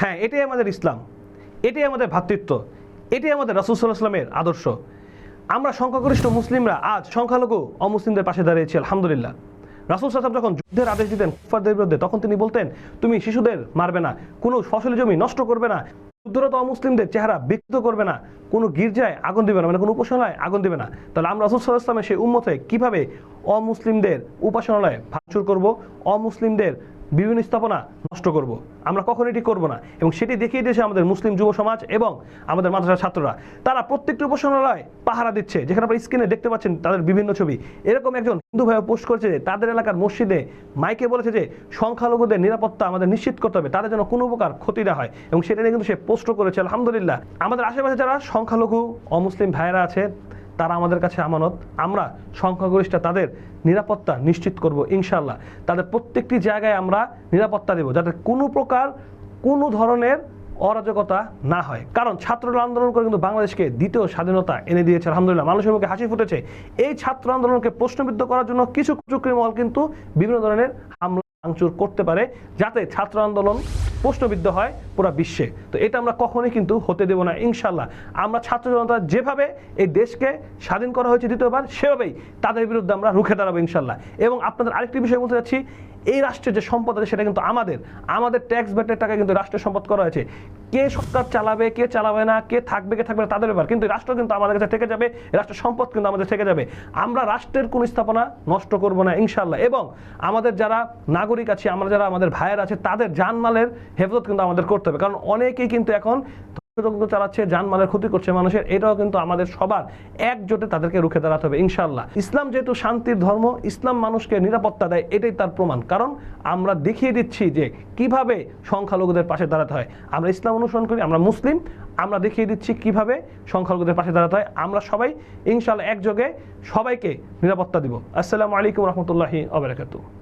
হ্যাঁ এটাই আমাদের ইসলাম। এটাই আমাদের ভ্রাতৃত্ব। এটাই আমাদের রাসুল সাল্লাহ আদর্শ। আমরা সংখ্যাগরিষ্ঠ মুসলিমরা আজ সংখ্যালঘু অমুসলিমদের পাশে দাঁড়িয়েছি, আলহামদুলিল্লাহ। রাসুল সাহেব যখন যুদ্ধের আদেশ দিতেন কুফারদের বিরুদ্ধে, তখন তিনি বলতেন, তুমি শিশুদের মারবে না, কোনো ফসলি জমি নষ্ট করবে না যুদ্ধরত অমুসলিমদের চেহারা বিকৃত করবে না, কোনো গির্জায় আগুন দিবে না মানে কোনো উপাসনায় আগুন দিবে না। তাহলে আমরা রাসুল সাল্লাহ ইসলামের সেই উম্মতে কীভাবে অমুসলিমদের উপাসনালয় ভাঙচুর করব? অমুসলিমদের বিভিন্ন স্থাপনা নষ্ট করব। আমরা কখন এটি করব না এবং সেটি দেখিয়ে দিয়েছে আমাদের মুসলিম যুব সমাজ এবং আমাদের মাদ্রাসার ছাত্ররা। তারা প্রত্যেকটি উপাসনালয় পাহারা দিচ্ছে, যেখানে আপনারা স্ক্রিনে দেখতে পাচ্ছেন তাদের বিভিন্ন ছবি। এরকম একজন হিন্দু ভাই পোস্ট করেছে যে, তাদের এলাকার মসজিদে মাইকে বলেছে যে, সংখ্যালঘুদের নিরাপত্তা আমাদের নিশ্চিত করতে হবে, তাদের যেন কোনো প্রকার ক্ষতি না হয়। এবং সেটা নিয়ে কিন্তু সে পোস্ট করেছে, আলহামদুলিল্লাহ। আমাদের আশেপাশে যারা সংখ্যালঘু অমুসলিম ভাইয়েরা আছে তারা আমাদের কাছে আমানত। আমরা সংখ্যাগরিষ্ঠ তাদের নিরাপত্তা নিশ্চিত করব ইনশাল্লাহ তাদের প্রত্যেকটি জায়গায় আমরা নিরাপত্তা দেব, যাতে কোনো প্রকার কোনো ধরনের অরাজকতা না হয়। কারণ ছাত্ররা আন্দোলন করে কিন্তু বাংলাদেশকে দ্বিতীয় স্বাধীনতা এনে দিয়েছে, আলহামদুলিল্লাহ। মানুষের মুখে হাসি ফুটেছে। এই ছাত্র আন্দোলনকে প্রশ্নবিদ্ধ করার জন্য কিছু কুচুকরি মহল কিন্তু বিভিন্ন ধরনের হামলা ভাঙচুর করতে পারে, যাতে ছাত্র আন্দোলন প্রশ্নবিদ্ধ হয় পুরো বিশ্বে। তো এটা আমরা কখনোই কিন্তু হতে দেব না ইনশাল্লাহ আমরা ছাত্র জনতা যেভাবে এই দেশকে স্বাধীন করা হয়েছে দ্বিতীয়বার, সেভাবেই তাদের বিরুদ্ধে আমরা রুখে দাঁড়াবো ইনশাল্লাহ এবং আপনাদের আরেকটি বিষয় বলতে যাচ্ছি এই রাষ্ট্রের যে সম্পদ আছে সেটা কিন্তু আমাদের। আমাদের ট্যাক্স ব্যাটের টাকা কিন্তু রাষ্ট্রের সম্পদ করা হয়েছে। কে সরকার চালাবে, কে চালাবে না, কে থাকবে কে থাকবে না, তাদের ব্যাপার। কিন্তু রাষ্ট্র কিন্তু আমাদের কাছে থেকে যাবে রাষ্ট্রের সম্পদ কিন্তু আমাদের থেকে যাবে। আমরা রাষ্ট্রের কোন স্থাপনা নষ্ট করব না ইনশাল্লাহ এবং আমাদের যারা নাগরিক আছে, আমরা যারা আমাদের ভাইয়ের আছে, তাদের জানমালের হেফাজত কিন্তু আমাদের করতে হবে। কারণ অনেকেই কিন্তু এখন ধ্বংসযজ্ঞ চালাচ্ছে জানমালের ক্ষতি করছে মানুষের, এটাও কিন্তু আমাদের সবার একজোটে তাদেরকে রুখে দাঁড়াতে হবে ইনশাল্লাহ ইসলাম যেহেতু শান্তির ধর্ম, ইসলাম মানুষকে নিরাপত্তা দেয়, এটাই তার প্রমাণ। কারণ আমরা দেখিয়ে দিচ্ছি যে কীভাবে সংখ্যালঘুদের পাশে দাঁড়াতে হয়। আমরা ইসলাম অনুসরণ করি, আমরা মুসলিম, আমরা দেখিয়ে দিচ্ছি কীভাবে সংখ্যালঘুদের পাশে দাঁড়াতে হয়। আমরা সবাই ইনশাল্লাহ একযোগে সবাইকে নিরাপত্তা দিব। আসসালামু আলাইকুম রহমতুল্লাহি আবরাকাতু